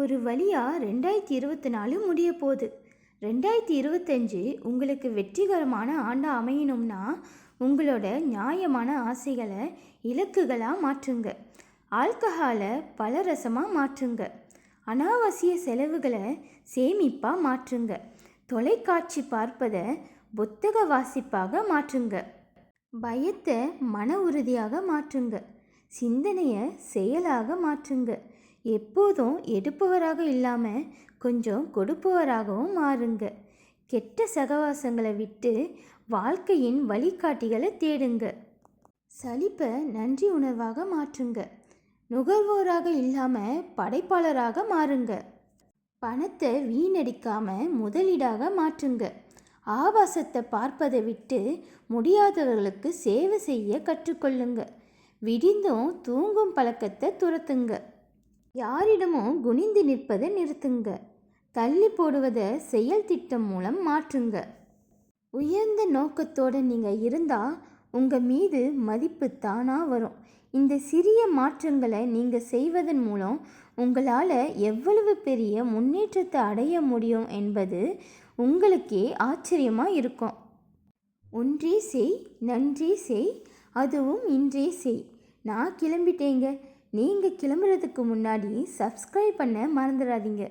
ஒரு வழியாக ரெண்டாயிரத்தி இருபத்தி நாலு முடிய போகுது ரெண்டாயிரத்தி இருபத்தஞ்சு உங்களுக்கு வெற்றிகரமான ஆண்டாக அமையணும்னா உங்களோட நியாயமான ஆசைகளை இலக்குகளாக மாற்றுங்க. ஆல்கஹாலை பலரசமாக மாற்றுங்க. அனாவசிய செலவுகளை சேமிப்பாக மாற்றுங்க. தொலைக்காட்சி பார்ப்பதை புத்தக வாசிப்பாக மாற்றுங்க. பயத்தை மன உறுதியாக மாற்றுங்க. சிந்தனையை செயலாக மாற்றுங்க. எப்போதும் எடுப்பவராக இல்லாமல் கொஞ்சம் கொடுப்பவராகவும் மாறுங்க. கெட்ட சகவாசங்களை விட்டு வாழ்க்கையின் வழிகாட்டிகளை தேடுங்க. சலிப்பை நன்றி உணர்வாக மாற்றுங்க. நுகர்வோராக இல்லாமல் படைப்பாளராக மாறுங்க. பணத்தை வீணடிக்காமல் முதலீடாக மாற்றுங்க. ஆபாசத்தை பார்ப்பதை விட்டு முடியாதவர்களுக்கு சேவை செய்ய கற்றுக்கொள்ளுங்க. விடிந்தும் தூங்கும் பழக்கத்தை துரத்துங்க. யாரிடமும் குனிந்து நிற்பதை நிறுத்துங்க. தள்ளி போடுவதை செயல் திட்டம் மூலம் மாற்றுங்க. உயர்ந்த நோக்கத்தோடு நீங்கள் இருந்தால் உங்கள் மீது மதிப்பு தானாக வரும். இந்த சிறிய மாற்றங்களை நீங்கள் செய்வதன் மூலம் உங்களால் எவ்வளவு பெரிய முன்னேற்றத்தை அடைய முடியும் என்பது உங்களுக்கே ஆச்சரியமாக இருக்கும். ஒன்றே செய் நன்றி செய் அதுவும் இன்றே செய். நான் கிளம்பிட்டேங்க. நீங்கள் கிளம்புறதுக்கு முன்னாடி சப்ஸ்கிரைப் பண்ண மறந்துடாதீங்க